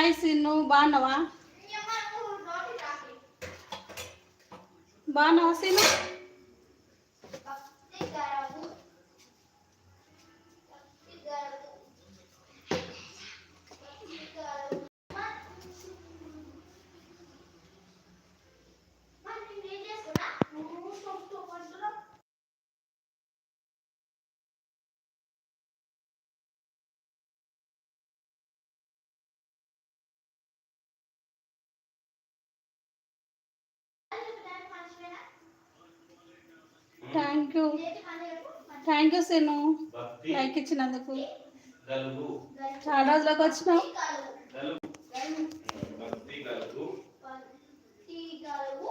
Hi Sinnu బాగున్నావా బాగున్నావా Sinnu thank you thank you Bhakti like ఇచ్చినందుకు. చాలా రోజులకు వచ్చినావు గలుగు భక్తి గలుగు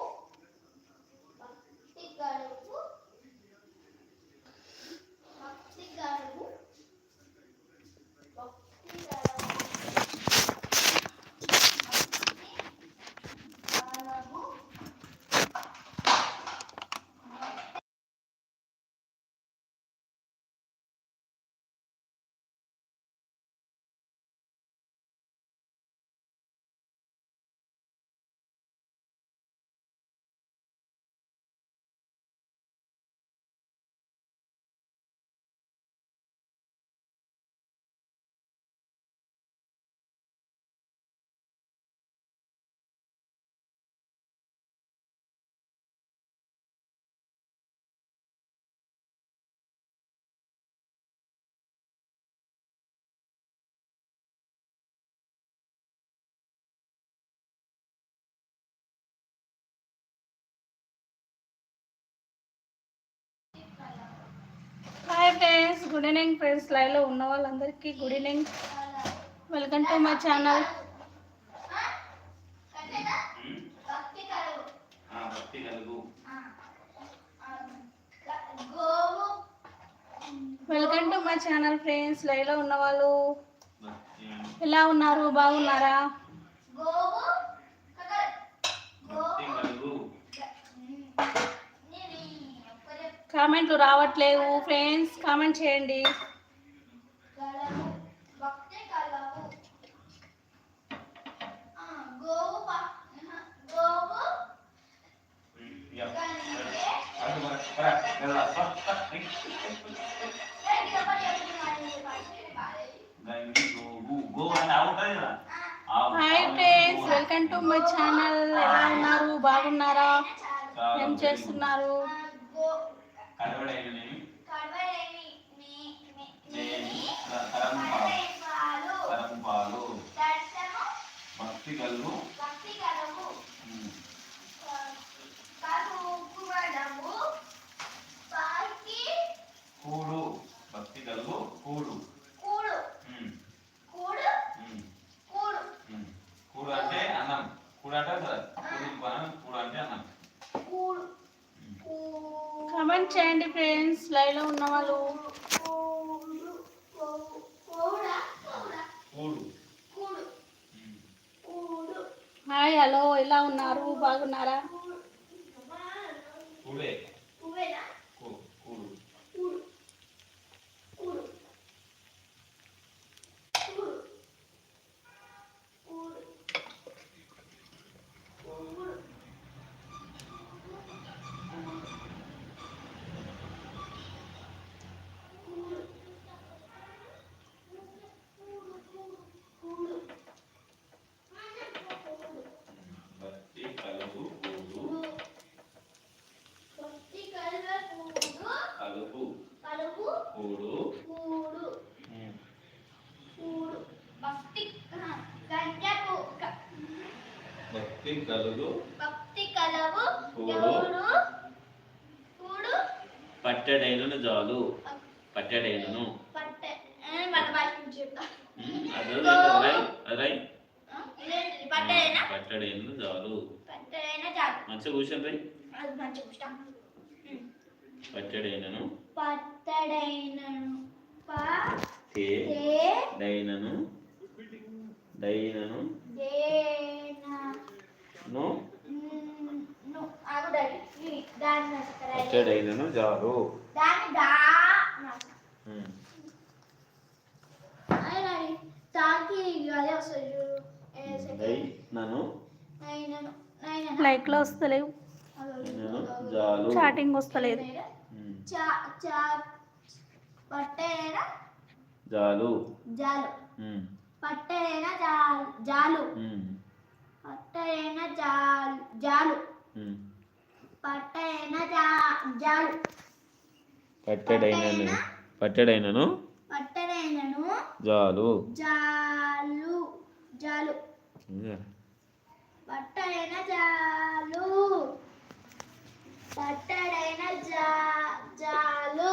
ఫ్రెండ్స్ గుడ్ ఈవినింగ్ ఫ్రెండ్స్. లైవ్లో ఉన్న వాళ్ళందరికీ good evening. Welcome to my channel. Welcome to my channel friends. లైవ్లో ఉన్న వాళ్ళు భక్తి. ఎలా ఉన్నారు? బాగున్నారా భక్తి గలుగు కామెంట్లు రావట్లేవు. ఫ్రెండ్స్ కామెంట్ చేయండి. Hi friends welcome to my channel ఎలా ఉన్నారు? బాగున్నారా? ఏం చేస్తున్నారు? భక్తి గలుగు కూడు. ఉమ్, ఉమ్, ఉమ్. కూడు అంటే అన్నం. కూడు అంటే కూడు అన్నం కూడు అంటే అన్నం. ఉమ్. కామెంట్ చేయండి ఫ్రెండ్స్ లైవ్లో ఉన్న వాళ్ళు. కూడు. హాయ్ హలో ఎలా ఉన్నారు? బాగున్నారా కూడే కూ- కూడు భక్తి కలుగు కూడు కలుగు కూడు ఉమ్. భక్తి కలుగు భక్తి కలవు. కూడు. ఎవరు కూడు. పట్టెడైనను జాలు. పట్టెడైనను. పట్టెడేనా? జాలు. మంచిగా మంచి పుష్టం పట్టెడైనను. పట్టడైనను. ను? న్- ఆగు డాడీ. ఈ దాని దాని దా. అయ్య డాడీ. తాకి నైనను నైనన లైక్లో వస్తలేవు. చాటింగ్ వస్తలేదు. ఉమ్. చా చా పట్టేనా జాలు. జాలు. పట్టేనా జాలు. పట్టేనా జాలు జాలు. పట్టేనా జాలు. పట్టెడైనను. పట్టెడైనను. పట్టేనను జాలు. జాలు జాలు. పట్టడైన జాలు. పట్టడైన జా జాలు.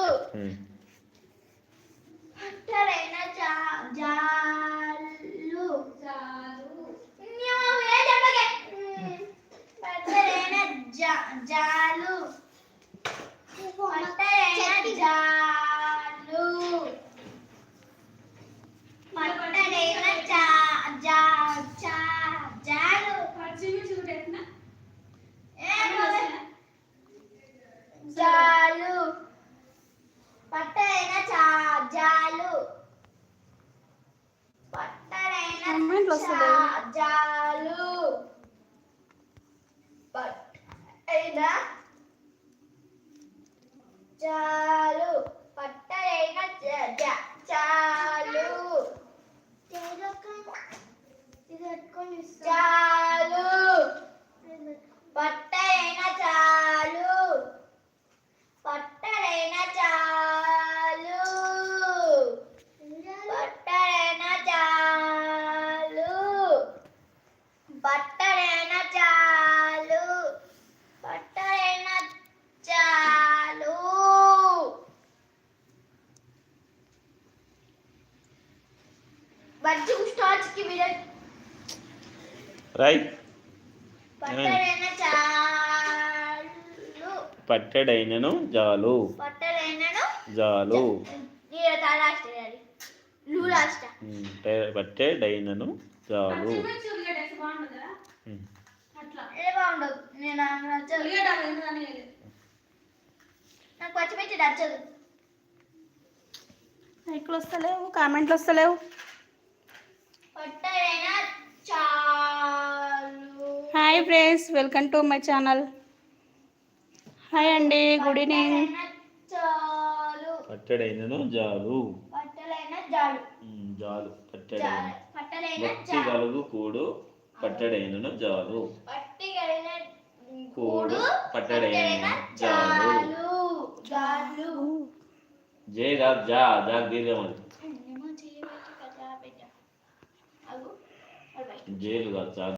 పట్టడైన జా జాలు జాలు నువ్వే చెప్పగే పట్టడైన జా జాలు పట్టడైన జాలు పట్టడైన జా జా జా జాలు జాలు పట్టరైన చా జాలు పట్టరైన Comment లో వస్తలేదు. చా- జాలు పట్టరైన జ- జ- చాలు. చాలు. పట్టరైన చాలు పట్టరైన చాలు పట్టరైన చాలు పట్టరైన చాలు పట్టరైన చాలు బజ్జి కి పట్టెడైనను జాలు. జాలు. పట్టెడైనను జాలు. నాకు పచ్చిమిర్చి నచ్చదు. లైక్లు వస్తలేవు కామెంట్లు వస్తలేవు పట్టరైన చాలు hi friends welcome to my channel. Hi అండి గుడ్ ఈవినింగ్. పట్టెడైనను జాలు. పట్టలైన జాలు. ఉమ్. జాలు పట్టెడైన. భక్తి చాలు కలుగు కూడు పట్టెడైనను జాలు. పట్టి కూడు పట్టడైన జాలు. జే కాదు జా జా దీర్ఘం అది ఏమో చేయబట్టి కదా పెట్ట అగు జేలు కాదు జా